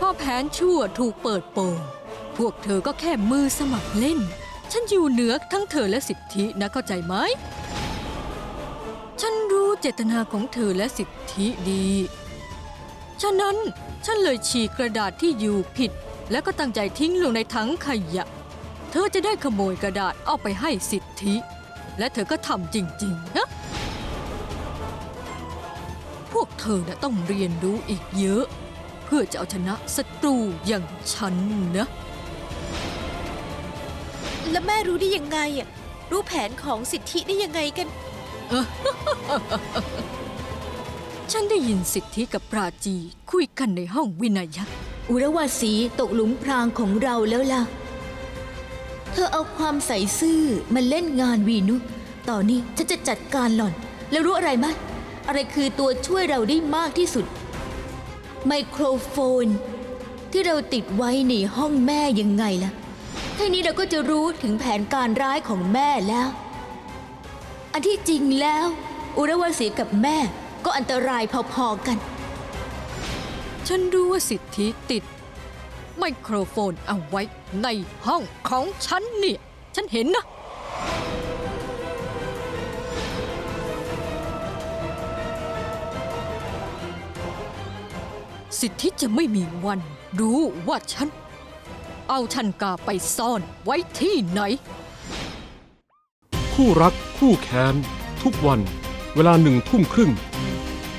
พ่อแผนชั่วถูกเปิดโปง พวกเธอก็แค่มือสมัครเล่น ฉันอยู่เหนือทั้งเธอและสิทธินะเข้าใจไหม ฉันรู้เจตนาของเธอและสิทธิดี ฉะนั้นฉันเลยฉีกกระดาษที่อยู่ผิด แล้วก็ตั้งใจทิ้งลงในถังขยะ เธอจะได้ขโมยกระดาษเอาไปให้สิทธิ และเธอก็ทำจริงๆนะ พวกเธอน่ะต้องเรียนรู้อีกเยอะ เพื่อจะเอาชนะศัตรูอย่างฉันนะ แล้วแม่รู้ได้ยังไงอะรู้แผนของสิทธิได้ยังไงกัน ฉันได้ยินสิทธิกับปราจีคุยกันในห้องวินัยยักษ์อุรวาสีตกหลุมพรางของเราแล้วล่ะ เธอเอาความใส่ซื่อมาเล่นงานวีนุตอนนี้ฉันจะจัดการหล่อน แล้วรู้อะไรไหม อะไรคือตัวช่วยเราได้มากที่สุด ไมโครโฟน ที่เราติดไว้ในห้องแม่ยังไงล่ะแค่นี้เราก็จะรู้ถึงแผนการร้ายของแม่แล้ว อันที่จริงแล้ว อุรวาสีกับแม่ก็อันตรายพอๆกัน ฉันรู้ว่าสิทธิติด ไมโครโฟนเอาไว้ในห้องของฉันเนี่ย ฉันเห็นนะ สิทธิจะไม่มีวัน รู้ว่าฉัน เอาชันกาไปซ่อนไว้ที่ไหน คู่รักคู่แค้น ทุกวัน เวลาหนึ่งทุ่มครึ่ง